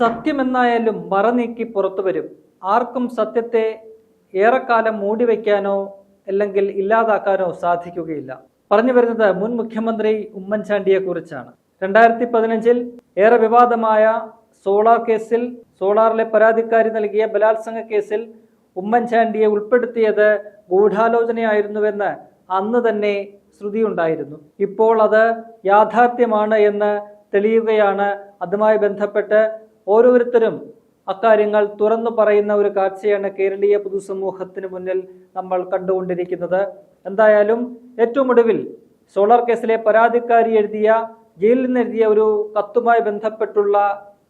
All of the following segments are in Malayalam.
സത്യമെന്നായാലും മറനീക്കി പുറത്തു വരും. ആർക്കും സത്യത്തെ ഏറെക്കാലം മൂടിവെക്കാനോ അല്ലെങ്കിൽ ഇല്ലാതാക്കാനോ സാധിക്കുകയില്ല. പറഞ്ഞു വരുന്നത് മുൻ മുഖ്യമന്ത്രി ഉമ്മൻചാണ്ടിയെ കുറിച്ചാണ്. രണ്ടായിരത്തി പതിനഞ്ചിൽ ഏറെ വിവാദമായ സോളാർ കേസിൽ സോളാറിലെ പരാതിക്കാരി നൽകിയ ബലാത്സംഗ കേസിൽ ഉമ്മൻചാണ്ടിയെ ഉൾപ്പെടുത്തിയത് ഗൂഢാലോചനയായിരുന്നുവെന്ന് അന്ന് തന്നെ ശ്രുതിയുണ്ടായിരുന്നു. ഇപ്പോൾ അത് യാഥാർത്ഥ്യമാണ് എന്ന് തെളിയുകയാണ്. അതുമായി ബന്ധപ്പെട്ട് ഓരോരുത്തരും അക്കാര്യങ്ങൾ തുറന്നു പറയുന്ന ഒരു കാഴ്ചയാണ് കേരളീയ പൊതുസമൂഹത്തിന് മുന്നിൽ നമ്മൾ കണ്ടുകൊണ്ടിരിക്കുന്നത്. എന്തായാലും ഏറ്റവും ഒടുവിൽ സോളാർ കേസിലെ പരാതിക്കാരി എഴുതിയ ജയിലിൽ നിന്ന് എഴുതിയ ഒരു കത്തുമായി ബന്ധപ്പെട്ടുള്ള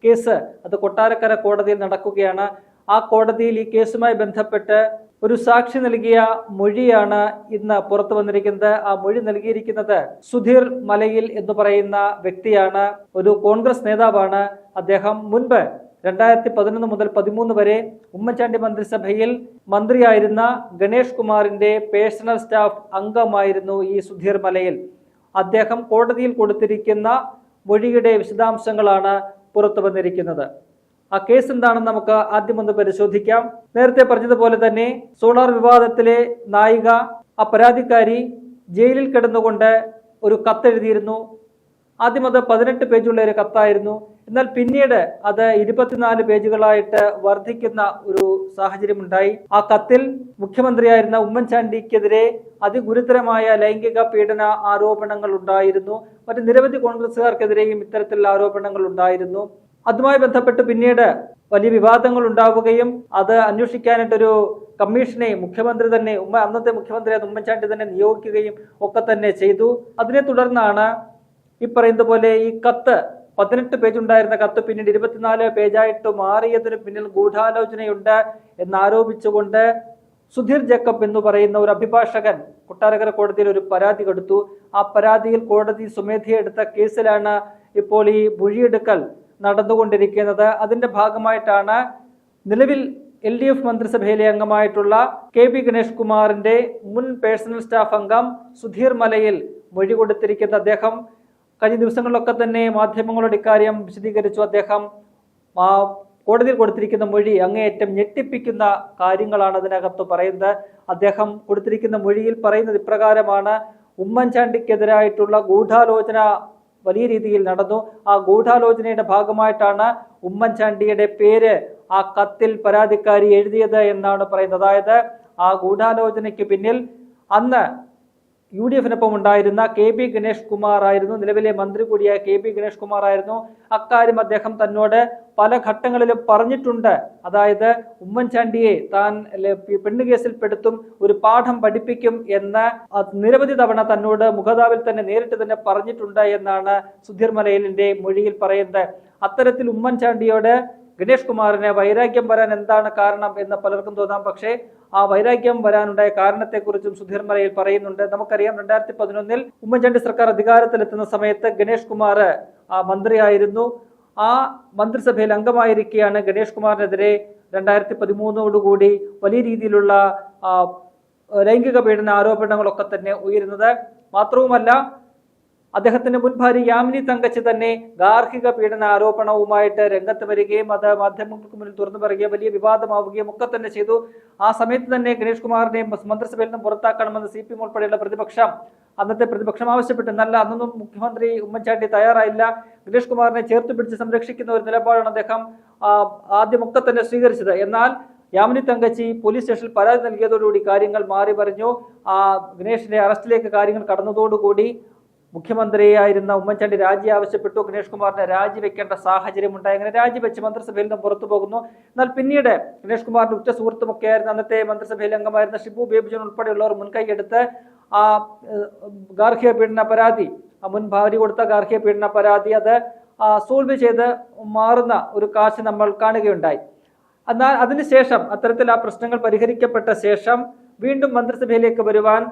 കേസ് അത് കൊട്ടാരക്കര കോടതിയിൽ നടക്കുകയാണ്. ആ കോടതിയിൽ ഈ കേസുമായി ബന്ധപ്പെട്ട് ഒരു സാക്ഷി നൽകിയ മൊഴിയാണ് ഇന്ന് പുറത്തു വന്നിരിക്കുന്നത്. ആ മൊഴി നൽകിയിരിക്കുന്നത് സുധീർ മലയിൽ എന്ന് പറയുന്ന വ്യക്തിയാണ്. ഒരു കോൺഗ്രസ് നേതാവാണ്. അദ്ദേഹം മുൻപ് രണ്ടായിരത്തി പതിനൊന്ന് മുതൽ പതിമൂന്ന് വരെ ഉമ്മൻചാണ്ടി മന്ത്രിസഭയിൽ മന്ത്രിയായിരുന്ന ഗണേഷ് കുമാറിന്റെ പേഴ്സണൽ സ്റ്റാഫ് അംഗമായിരുന്നു ഈ സുധീർ മലയിൽ. അദ്ദേഹം കോടതിയിൽ കൊടുത്തിരിക്കുന്ന മൊഴിയുടെ വിശദാംശങ്ങളാണ് പുറത്തു വന്നിരിക്കുന്നത്. ആ കേസ് എന്താണെന്ന് നമുക്ക് ആദ്യം ഒന്ന് പരിശോധിക്കാം. നേരത്തെ പറഞ്ഞതുപോലെ തന്നെ സോളാർ വിവാദത്തിലെ നായിക ആ പരാതിക്കാരി ജയിലിൽ കിടന്നുകൊണ്ട് ഒരു കത്തെഴുതിയിരുന്നു. ആദ്യം അത് പതിനെട്ട് പേജുള്ള ഒരു കത്തായിരുന്നു. എന്നാൽ പിന്നീട് അത് ഇരുപത്തിനാല് പേജുകളായിട്ട് വർദ്ധിക്കുന്ന ഒരു സാഹചര്യം ഉണ്ടായി ആ കത്തിൽ മുഖ്യമന്ത്രിയായിരുന്ന ഉമ്മൻചാണ്ടിക്കെതിരെ അതിഗുരുതരമായ ലൈംഗിക പീഡന ആരോപണങ്ങൾ ഉണ്ടായിരുന്നു. മറ്റ് നിരവധി കോൺഗ്രസുകാർക്കെതിരെയും ഇത്തരത്തിലുള്ള ആരോപണങ്ങൾ ഉണ്ടായിരുന്നു. അതുമായി ബന്ധപ്പെട്ട് പിന്നീട് വലിയ വിവാദങ്ങൾ ഉണ്ടാവുകയും അത് അന്വേഷിക്കാനായിട്ടൊരു കമ്മീഷനെ മുഖ്യമന്ത്രി തന്നെ ഉമ്മ അന്നത്തെ മുഖ്യമന്ത്രി ഉമ്മൻചാണ്ടി തന്നെ നിയോഗിക്കുകയും ഒക്കെ തന്നെ ചെയ്തു. അതിനെ തുടർന്നാണ് ഈ പറയുന്ന പോലെ ഈ കത്ത് പതിനെട്ട് പേജ് ഉണ്ടായിരുന്ന കത്ത് പിന്നീട് ഇരുപത്തിനാല് പേജായിട്ട് മാറിയതിന് പിന്നിൽ ഗൂഢാലോചനയുണ്ട് എന്നാരോപിച്ചുകൊണ്ട് സുധീർ ജേക്കബ് എന്ന് പറയുന്ന ഒരു അഭിഭാഷകൻ കൊട്ടാരക്കര കോടതിയിൽ ഒരു പരാതി കൊടുത്തു. ആ പരാതിയിൽ കോടതി സ്വമേധയെ എടുത്ത കേസിലാണ് ഇപ്പോൾ ഈ മൊഴിയെടുക്കൽ നടന്നുകൊണ്ടിരിക്കുന്നത്. അതിന്റെ ഭാഗമായിട്ടാണ് നിലവിൽ എൽ ഡി എഫ് മന്ത്രിസഭയിലെ അംഗമായിട്ടുള്ള കെ പി ഗണേഷ് കുമാറിന്റെ മുൻ പേഴ്സണൽ സ്റ്റാഫ് അംഗം സുധീർ മലയിൽ മൊഴി കൊടുത്തിരിക്കുന്ന അദ്ദേഹം. കഴിഞ്ഞ ദിവസങ്ങളിലൊക്കെ തന്നെ മാധ്യമങ്ങളോട് ഇക്കാര്യം വിശദീകരിച്ചു. അദ്ദേഹം കോടതിയിൽ കൊടുത്തിരിക്കുന്ന മൊഴി അങ്ങേയറ്റം ഞെട്ടിപ്പിക്കുന്ന കാര്യങ്ങളാണ് അതിനകത്ത് പറയുന്നത്. അദ്ദേഹം കൊടുത്തിരിക്കുന്ന മൊഴിയിൽ പറയുന്നത് ഇപ്രകാരമാണ്. ഉമ്മൻചാണ്ടിക്കെതിരായിട്ടുള്ള ഗൂഢാലോചന വലിയ രീതിയിൽ നടന്നു. ആ ഗൂഢാലോചനയുടെ ഭാഗമായിട്ടാണ് ഉമ്മൻചാണ്ടിയുടെ പേര് ആ കത്തിൽ പരാതിക്കാരി എഴുതിയത് എന്നാണ് പറയുന്നത്. അതായത് ആ ഗൂഢാലോചനയ്ക്ക് പിന്നിൽ അന്ന് യു ഡി എഫിനൊപ്പം ഉണ്ടായിരുന്ന കെ പി ഗണേഷ് കുമാർ ആയിരുന്നു നിലവിലെ മന്ത്രി കൂടിയായ കെ പി ഗണേഷ് കുമാർ ആയിരുന്നു അക്കാര്യം അദ്ദേഹം തന്നോട് പല ഘട്ടങ്ങളിലും പറഞ്ഞിട്ടുണ്ട്. അതായത് ഉമ്മൻചാണ്ടിയെ താൻ പെണ്ണു പെടുത്തും ഒരു പാഠം പഠിപ്പിക്കും എന്ന് നിരവധി തവണ തന്നോട് മുഖതാവിൽ തന്നെ നേരിട്ട് തന്നെ പറഞ്ഞിട്ടുണ്ട് എന്നാണ് സുധീർ മലയിലിന്റെ മൊഴിയിൽ പറയുന്നത്. അത്തരത്തിൽ ഉമ്മൻചാണ്ടിയോട് ഗണേഷ് കുമാറിന് വൈരാഗ്യം വരാൻ എന്താണ് കാരണം എന്ന് പലർക്കും തോന്നാം. പക്ഷേ ആ വൈരാഗ്യം വരാനുണ്ടായ കാരണത്തെക്കുറിച്ചും സുധീർ മലയിൽ പറയുന്നുണ്ട്. നമുക്കറിയാം രണ്ടായിരത്തി പതിനൊന്നിൽ ഉമ്മൻചാണ്ടി സർക്കാർ അധികാരത്തിലെത്തുന്ന സമയത്ത് ഗണേഷ് കുമാർ ആ മന്ത്രിയായിരുന്നു. ആ മന്ത്രിസഭയിൽ അംഗമായിരിക്കെയാണ് ഗണേഷ് കുമാറിനെതിരെ രണ്ടായിരത്തി പതിമൂന്നോടുകൂടി വലിയ രീതിയിലുള്ള ലൈംഗിക പീഡന ആരോപണങ്ങളൊക്കെ തന്നെ ഉയരുന്നത്. മാത്രവുമല്ല അദ്ദേഹത്തിന്റെ മുൻ ഭാര്യ യാമിനി തങ്കച്ച് തന്നെ ഗാർഹിക പീഡന ആരോപണവുമായിട്ട് രംഗത്ത് വരികയും അത് മാധ്യമങ്ങൾക്ക് മുന്നിൽ തുറന്നു പറയുകയും വലിയ വിവാദമാവുകയും ഒക്കെ തന്നെ ചെയ്തു. ആ സമയത്ത് തന്നെ ഗണേഷ് കുമാറിനെ മന്ത്രിസഭയിൽ നിന്നും പുറത്താക്കണമെന്ന് സി പി എം ഉൾപ്പെടെയുള്ള പ്രതിപക്ഷം അന്നത്തെ പ്രതിപക്ഷം ആവശ്യപ്പെട്ടു നല്ല അന്നൊന്നും മുഖ്യമന്ത്രി ഉമ്മൻചാണ്ടി തയ്യാറായില്ല. ഗണേഷ് കുമാറിനെ ചേർത്ത് പിടിച്ച് സംരക്ഷിക്കുന്ന ഒരു നിലപാടാണ് അദ്ദേഹം ആദ്യമൊക്കെ തന്നെ സ്വീകരിച്ചത്. എന്നാൽ യാമിനി തങ്കച്ചി പോലീസ് സ്റ്റേഷനിൽ പരാതി നൽകിയതോടുകൂടി കാര്യങ്ങൾ മാറി പറഞ്ഞു ആ ഗണേഷിന്റെ അറസ്റ്റിലേക്ക് കാര്യങ്ങൾ കടന്നതോടുകൂടി മുഖ്യമന്ത്രിയായിരുന്ന ഉമ്മൻചാണ്ടി രാജി ആവശ്യപ്പെട്ടു. ഗണേഷ് കുമാറിനെ രാജിവെക്കേണ്ട സാഹചര്യം ഉണ്ടായി അങ്ങനെ രാജിവെച്ച് മന്ത്രിസഭയിൽ നിന്ന് പുറത്തു പോകുന്നു. എന്നാൽ പിന്നീട് ഗണേഷ് കുമാറിന്റെ ഉറ്റ സുഹൃത്തുമൊക്കെ ആയിരുന്ന അന്നത്തെ മന്ത്രിസഭയിൽ അംഗമായിരുന്ന ഷിബു ബേബിജോൺ ഉൾപ്പെടെയുള്ളവർ മുൻകൈയെടുത്ത് ആ ഗാർഹിക പീഡന പരാതി മുൻ ഭാര്യ കൊടുത്ത ഗാർഹിക പീഡന പരാതി അത് സോൾവ് ചെയ്ത് മാറുന്ന ഒരു കാഴ്ച നമ്മൾ കാണുകയുണ്ടായി. എന്നാൽ അതിനുശേഷം അത്തരത്തിൽ ആ പ്രശ്നങ്ങൾ പരിഹരിക്കപ്പെട്ട ശേഷം വീണ്ടും മന്ത്രിസഭയിലേക്ക് വരുവാൻ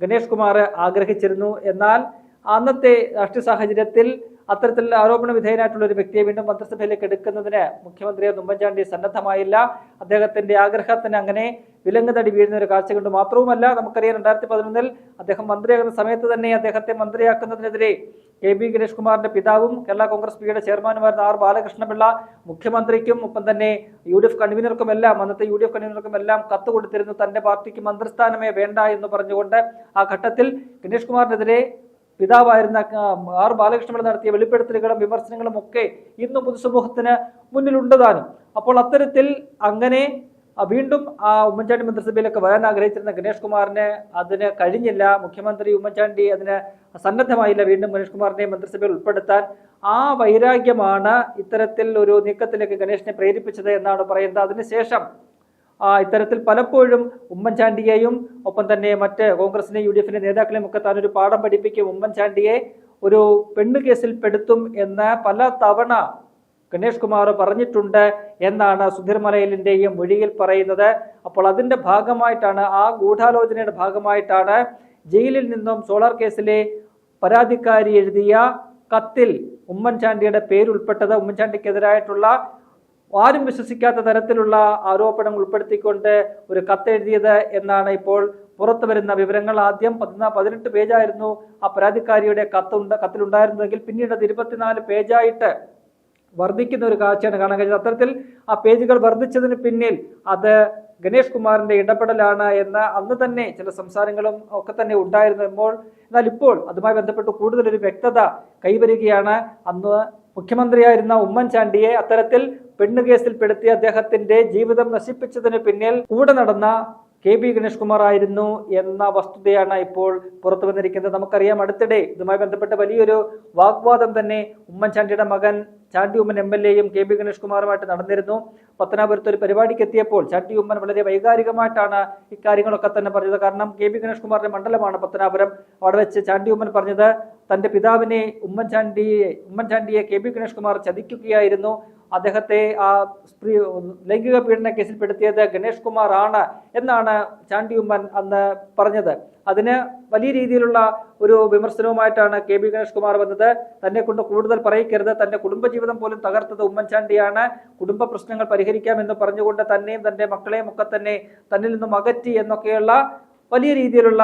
ഗണേഷ് കുമാർ ആഗ്രഹിച്ചിരുന്നു. എന്നാൽ അന്നത്തെ രാഷ്ട്രീയ സാഹചര്യത്തിൽ അത്തരത്തിൽ ആരോപണ വിധേയനായിട്ടുള്ള ഒരു വ്യക്തിയെ വീണ്ടും മന്ത്രിസഭയിലേക്ക് എടുക്കുന്നതിന് മുഖ്യമന്ത്രി ഉമ്മൻചാണ്ടി സന്നദ്ധമായില്ല. അദ്ദേഹത്തിന്റെ ആഗ്രഹത്തിന് അങ്ങനെ വിലങ്ങുതടി വീഴുന്ന ഒരു കാഴ്ച കണ്ടു മാത്രവുമല്ല നമുക്കറിയാം രണ്ടായിരത്തി പതിനൊന്നിൽ അദ്ദേഹം മന്ത്രിയാകുന്ന സമയത്ത് തന്നെ അദ്ദേഹത്തെ മന്ത്രിയാക്കുന്നതിനെതിരെ കെ ബി ഗണേഷ് കുമാറിന്റെ പിതാവും കേരള കോൺഗ്രസ് പിയുടെ ചെയർമാനുമായിരുന്ന ആർ ബാലകൃഷ്ണപിള്ള മുഖ്യമന്ത്രിക്കും ഒപ്പം തന്നെ യു ഡി എഫ് കൺവീനർക്കും എല്ലാം അന്നത്തെ യു ഡി എഫ് കൺവീനർക്കും എല്ലാം കത്ത് കൊടുത്തിരുന്നു. തന്റെ പാർട്ടിക്ക് മന്ത്രിസ്ഥാനമേ വേണ്ട എന്ന് പറഞ്ഞുകൊണ്ട് ആ ഘട്ടത്തിൽ ഗണേഷ് കുമാറിനെതിരെ പിതാവായിരുന്ന ആർ ബാലകൃഷ്ണപിള്ള നടത്തിയ വെളിപ്പെടുത്തലുകളും വിമർശനങ്ങളും ഒക്കെ ഇന്ന് പൊതുസമൂഹത്തിന് മുന്നിലുണ്ടതാനും അപ്പോൾ അത്തരത്തിൽ അങ്ങനെ വീണ്ടും ആ ഉമ്മൻചാണ്ടി മന്ത്രിസഭയിലൊക്കെ വരാൻ ആഗ്രഹിച്ചിരുന്ന ഗണേഷ് കുമാറിന് അതിന് കഴിഞ്ഞില്ല. മുഖ്യമന്ത്രി ഉമ്മൻചാണ്ടി അതിന് സന്നദ്ധമായില്ല. വീണ്ടും ഗണേഷ് കുമാറിനെ മന്ത്രിസഭയിൽ ഉൾപ്പെടുത്താൻ ആ വൈരാഗ്യമാണ് ഇത്തരത്തിൽ ഒരു നീക്കത്തിലേക്ക് ഗണേഷിനെ പ്രേരിപ്പിച്ചത് എന്നാണ് പറയുന്നത്. അതിനുശേഷം ഇത്തരത്തിൽ പലപ്പോഴും ഉമ്മൻചാണ്ടിയെയും ഒപ്പം തന്നെ മറ്റ് കോൺഗ്രസിനെ യു ഡി എഫിന്റെ നേതാക്കളെയും ഒക്കെ താൻ ഒരു പാഠം പഠിപ്പിക്കും. ഉമ്മൻചാണ്ടിയെ ഒരു പെണ്ണ് കേസിൽ പെടുത്തും എന്ന് പല തവണ ഗണേഷ് കുമാർ പറഞ്ഞിട്ടുണ്ട് എന്നാണ് സുധീർ മലയിലിന്റെയും മൊഴിയിൽ പറയുന്നത്. അപ്പോൾ അതിന്റെ ഭാഗമായിട്ടാണ് ആ ഗൂഢാലോചനയുടെ ഭാഗമായിട്ടാണ് ജയിലിൽ നിന്നും സോളാർ കേസിലെ പരാതിക്കാരി എഴുതിയ കത്തിൽ ഉമ്മൻചാണ്ടിയുടെ പേരുൾപ്പെട്ടത്. ഉമ്മൻചാണ്ടിക്കെതിരായിട്ടുള്ള ആരും വിശ്വസിക്കാത്ത തരത്തിലുള്ള ആരോപണം ഉൾപ്പെടുത്തിക്കൊണ്ട് ഒരു കത്തെഴുതിയത് എന്നാണ് ഇപ്പോൾ പുറത്തു വരുന്ന വിവരങ്ങൾ. ആദ്യം പതിനാ പതിനെട്ട് പേജായിരുന്നു ആ പരാതിക്കാരിയുടെ കത്തുണ്ട് കത്തിലുണ്ടായിരുന്നതെങ്കിൽ പിന്നീട് അത് ഇരുപത്തിനാല് പേജായിട്ട് വർദ്ധിക്കുന്ന ഒരു കാഴ്ചയാണ് കാണാൻ കഴിഞ്ഞത് അത്തരത്തിൽ ആ പേജുകൾ വർദ്ധിച്ചതിന് പിന്നിൽ അത് ഗണേഷ് കുമാറിന്റെ ഇടപെടലാണ് എന്ന് അന്ന് തന്നെ ചില സംസാരങ്ങളും ഒക്കെ തന്നെ ഉണ്ടായിരുന്നപ്പോൾ എന്നാൽ ഇപ്പോൾ അതുമായി ബന്ധപ്പെട്ട് കൂടുതലൊരു വ്യക്തത കൈവരികയാണ്. അന്ന് മുഖ്യമന്ത്രിയായിരുന്ന ഉമ്മൻചാണ്ടിയെ അത്തരത്തിൽ പെണ്ണുകേസിൽ പെടുത്തിയ അദ്ദേഹത്തിന്റെ ജീവിതം നശിപ്പിച്ചതിന് പിന്നിൽ കൂടെ നടന്ന കെ പി ഗണേഷ് കുമാർ ആയിരുന്നു എന്ന വസ്തുതയാണ് ഇപ്പോൾ പുറത്തു വന്നിരിക്കുന്നത്. നമുക്കറിയാം അടുത്തിടെ ഇതുമായി ബന്ധപ്പെട്ട വലിയൊരു വാഗ്വാദം തന്നെ ഉമ്മൻചാണ്ടിയുടെ മകൻ ചാണ്ടി ഉമ്മൻ എം എൽ എയും കെ പി ഗണേഷ് കുമാറുമായിട്ട് നടന്നിരുന്നു. പത്തനാപുരത്ത് ഒരു പരിപാടിക്ക് എത്തിയപ്പോൾ ചാണ്ടി ഉമ്മൻ വളരെ വൈകാരികമായിട്ടാണ് ഇക്കാര്യങ്ങളൊക്കെ തന്നെ പറഞ്ഞത്. കാരണം കെ പി ഗണേഷ് കുമാറിന്റെ മണ്ഡലമാണ് പത്തനാപുരം. അവിടെ വെച്ച് ചാണ്ടി ഉമ്മൻ പറഞ്ഞത് തന്റെ പിതാവിനെ ഉമ്മൻചാണ്ടിയെ ഉമ്മൻചാണ്ടിയെ കെ പി ഗണേഷ് കുമാർ ചതിക്കുകയായിരുന്നു. അദ്ദേഹത്തെ ആ സ്ത്രീ ലൈംഗിക പീഡന കേസിൽ പെടുത്തിയത് ഗണേഷ് കുമാർ ആണ് എന്നാണ് ചാണ്ടി ഉമ്മൻ അന്ന് പറഞ്ഞത്. അതിന് വലിയ രീതിയിലുള്ള ഒരു വിമർശനവുമായിട്ടാണ് കെ ബി ഗണേഷ് കുമാർ വന്നത്. തന്നെ കൊണ്ട് കൂടുതൽ പറയിക്കരുത്. തന്റെ കുടുംബജീവിതം പോലും തകർത്തത് ഉമ്മൻചാണ്ടിയാണ് കുടുംബ പ്രശ്നങ്ങൾ പരിഹരിക്കാമെന്ന് പറഞ്ഞുകൊണ്ട് തന്നെയും തന്റെ മക്കളെയും ഒക്കെ തന്നെ തന്നിൽ നിന്നും അകറ്റി എന്നൊക്കെയുള്ള വലിയ രീതിയിലുള്ള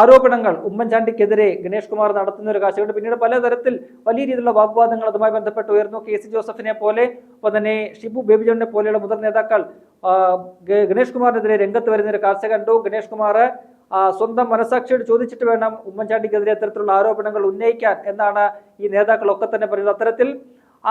ആരോപണങ്ങൾ ഉമ്മൻചാണ്ടിക്കെതിരെ ഗണേഷ് കുമാർ നടത്തുന്ന ഒരു കാഴ്ചയുണ്ട്. പിന്നീട് പലതരത്തിൽ വലിയ രീതിയിലുള്ള വാഗ്വാദങ്ങൾ അതുമായി ബന്ധപ്പെട്ട് ഉയർന്നു. കെ സി ജോസഫിനെ പോലെ ഒപ്പം തന്നെ ഷിബു ബേബിജോണിനെ പോലെയുള്ള മുതിർന്ന നേതാക്കൾ ഗണേഷ് കുമാറിനെതിരെ രംഗത്ത് വരുന്ന ഒരു കാഴ്ച കണ്ടു. ഗണേഷ് കുമാർ സ്വന്തം മനസാക്ഷിയോട് ചോദിച്ചിട്ട് വേണം ഉമ്മൻചാണ്ടിക്കെതിരെ ഇത്തരത്തിലുള്ള ആരോപണങ്ങൾ ഉന്നയിക്കാൻ എന്നാണ് ഈ നേതാക്കളൊക്കെ തന്നെ പറയുന്നത്. അത്തരത്തിൽ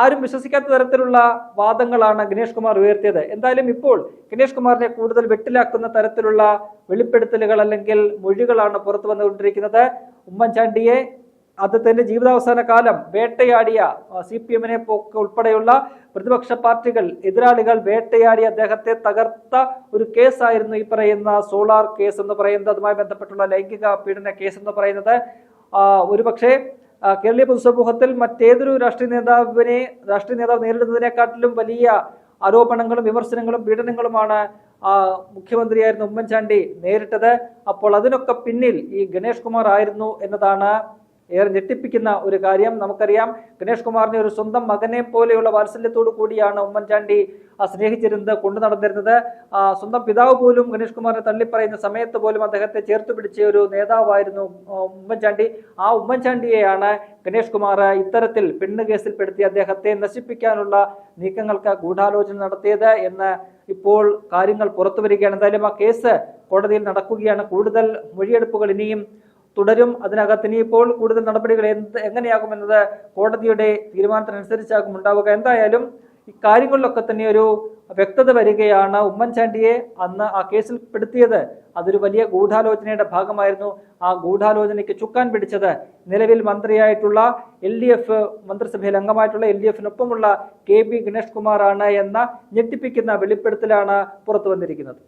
ആരും വിശ്വസിക്കാത്ത തരത്തിലുള്ള വാദങ്ങളാണ് ഗണേഷ് കുമാർ ഉയർത്തിയത്. എന്തായാലും ഇപ്പോൾ ഗണേഷ് കുമാറിനെ കൂടുതൽ വെട്ടിലാക്കുന്ന തരത്തിലുള്ള വെളിപ്പെടുത്തലുകൾ അല്ലെങ്കിൽ മൊഴികളാണ് പുറത്തു വന്നുകൊണ്ടിരിക്കുന്നത്. ഉമ്മൻചാണ്ടിയെ അദ്ദേഹത്തിന്റെ ജീവിതാവസാന കാലം വേട്ടയാടിയ സി പി എമ്മിനെ ഉൾപ്പെടെയുള്ള പ്രതിപക്ഷ പാർട്ടികൾ എതിരാളികൾ വേട്ടയാടി അദ്ദേഹത്തെ തകർത്ത ഒരു കേസായിരുന്നു ഈ പറയുന്ന സോളാർ കേസ് എന്ന് പറയുന്നത്. അതുമായി ബന്ധപ്പെട്ടുള്ള ലൈംഗിക പീഡന കേസ് എന്ന് പറയുന്നത്. ഒരുപക്ഷെ കേരളീയ പൊതുസമൂഹത്തിൽ മറ്റേതൊരു രാഷ്ട്രീയ നേതാവിനെ രാഷ്ട്രീയ നേതാവ് നേരിടുന്നതിനെക്കാട്ടിലും വലിയ ആരോപണങ്ങളും വിമർശനങ്ങളും പീഡനങ്ങളുമാണ് മുഖ്യമന്ത്രിയായിരുന്ന ഉമ്മൻചാണ്ടി നേരിട്ടത്. അപ്പോൾ അതിനൊക്കെ പിന്നിൽ ഈ ഗണേഷ് കുമാർ ആയിരുന്നു എന്നതാണ് ഏറെ ഞെട്ടിപ്പിക്കുന്ന ഒരു കാര്യം നമുക്കറിയാം. ഗണേഷ് കുമാറിനെ ഒരു സ്വന്തം മകനെ പോലെയുള്ള വാത്സല്യത്തോടു കൂടിയാണ് ഉമ്മൻചാണ്ടി സ്നേഹിച്ചിരുന്നത് കൊണ്ടു നടന്നിരുന്നത്. സ്വന്തം പിതാവ് പോലും ഗണേഷ് കുമാറിനെ തള്ളിപ്പറയുന്ന സമയത്ത് പോലും അദ്ദേഹത്തെ ചേർത്ത് പിടിച്ച ഒരു നേതാവായിരുന്നു ഉമ്മൻചാണ്ടി. ആ ഉമ്മൻചാണ്ടിയെയാണ് ഗണേഷ് കുമാർ ഇത്തരത്തിൽ പെണ്ണ് കേസിൽപ്പെടുത്തി അദ്ദേഹത്തെ നശിപ്പിക്കാനുള്ള നീക്കങ്ങൾക്ക് ഗൂഢാലോചന നടത്തിയത് എന്ന് ഇപ്പോൾ കാര്യങ്ങൾ പുറത്തു വരികയാണ്. എന്തായാലും ആ കേസ് കോടതിയിൽ നടക്കുകയാണ്. കൂടുതൽ മൊഴിയെടുപ്പുകൾ ഇനിയും തുടരും. അതിനകത്ത് ഇനിയിപ്പോൾ കൂടുതൽ നടപടികൾ എന്ത് എങ്ങനെയാകുമെന്നത് കോടതിയുടെ തീരുമാനത്തിനനുസരിച്ചാകും ഉണ്ടാവുക. എന്തായാലും ഇക്കാര്യങ്ങളിലൊക്കെ തന്നെ ഒരു വ്യക്തത വരികയാണ്. ഉമ്മൻചാണ്ടിയെ അന്ന് ആ കേസിൽ പെടുത്തിയത് അതൊരു വലിയ ഗൂഢാലോചനയുടെ ഭാഗമായിരുന്നു. ആ ഗൂഢാലോചനയ്ക്ക് ചുക്കാൻ പിടിച്ചത് നിലവിൽ മന്ത്രിയായിട്ടുള്ള എൽ ഡി എഫ് മന്ത്രിസഭയിൽ അംഗമായിട്ടുള്ള എൽ ഡി എഫിനൊപ്പമുള്ള കെ ബി ഗണേഷ് കുമാറാണ് എന്ന ഞെട്ടിപ്പിക്കുന്ന വെളിപ്പെടുത്തലാണ് പുറത്തു വന്നിരിക്കുന്നത്.